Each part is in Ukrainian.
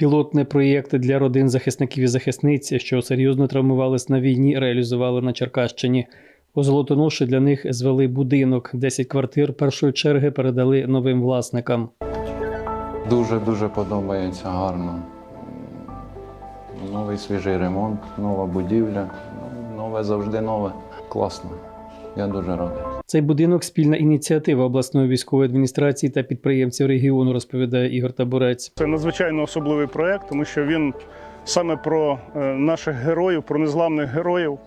Пілотний проєкт для родин захисників і захисниць, що серйозно травмувались на війні, реалізували на Черкащині. У Золотоноші для них звели будинок. 10 квартир першої черги передали новим власникам. Дуже дуже подобається гарно. Новий свіжий ремонт, нова будівля. Ну, Нове завжди нове. Класно. Я дуже радий. Цей будинок спільна ініціатива обласної військової адміністрації та підприємців регіону, розповідає Ігор Табурець. Це надзвичайно особливий проект, тому що він саме про е, наших героїв, про незламних героїв,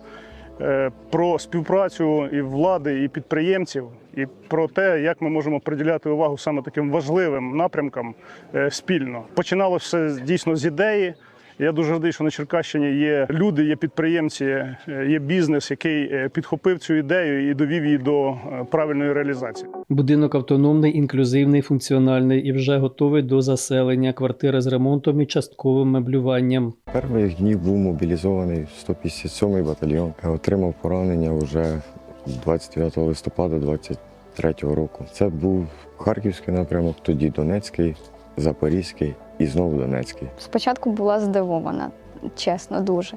е, про співпрацю і влади, і підприємців, і про те, як ми можемо приділяти увагу саме таким важливим напрямкам е, спільно. Починалося дійсно з ідеї. Я дуже радий, що на Черкащині є люди, є підприємці, е, є бізнес, який е, підхопив цю ідею і довів її до е, правильної реалізації. Будинок автономний, інклюзивний, функціональний і вже готовий до заселення. Квартири з ремонтом і частковим меблюванням. Перших днів був мобілізований в 157-й батальйон. Отримав поранення вже 29 листопада 23 року. Це був Харківський напрямок, тоді Донецький, Запорізький і знову Донецький. Спочатку була здивована, чесно, дуже.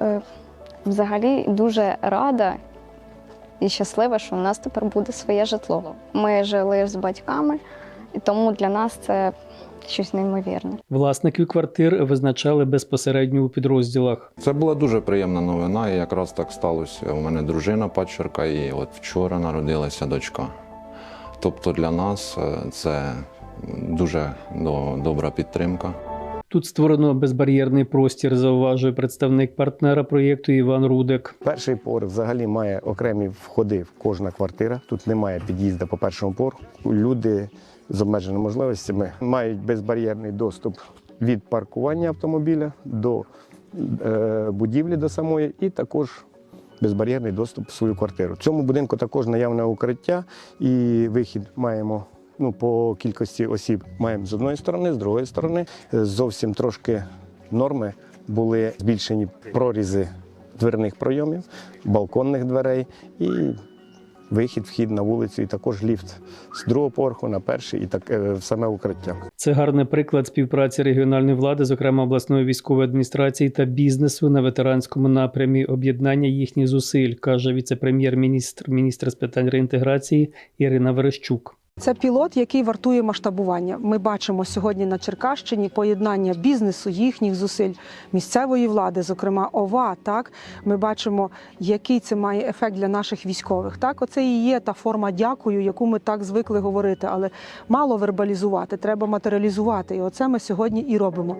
Е, Взагалі дуже рада і щаслива, що у нас тепер буде своє житло. Ми жили з батьками, і тому для нас це щось неймовірне. Власників квартир визначали безпосередньо у підрозділах. Це була дуже приємна новина, і якраз так сталося. У мене дружина падчерка, і от вчора народилася дочка. Тобто для нас е, це дуже добра підтримка. Тут створено безбар'єрний простір, зауважує представник партнера проєкту Іван Рудик. Перший поверх взагалі має окремі входи в кожна квартира. Тут немає під'їзду по першому поверху. Люди з обмеженими можливостями мають безбар'єрний доступ від паркування автомобіля до е, будівлі до самої, і також безбар'єрний доступ в свою квартиру. В цьому будинку також наявне укриття і вихід маємо. Ну, по кількості осіб маємо з одної сторони, з другої сторони. Е, Зовсім трошки норми були збільшені прорізи дверних пройомів, балконних дверей і вихід, вхід на вулицю, і також ліфт з другого поверху на перший і так е, саме укриття. Це гарний приклад співпраці регіональної влади, зокрема обласної військової адміністрації та бізнесу на ветеранському напрямі, об'єднання їхніх зусиль, каже віце-прем'єр-міністр, міністр з питань реінтеграції Ірина Верещук. Це пілот, який вартує масштабування. Ми бачимо сьогодні на Черкащині поєднання бізнесу, їхніх зусиль, місцевої влади, зокрема ОВА. Так ми бачимо, який це має ефект для наших військових. Так, оце і є та форма дякую, яку ми так звикли говорити, але мало вербалізувати, треба матеріалізувати. І оце ми сьогодні і робимо.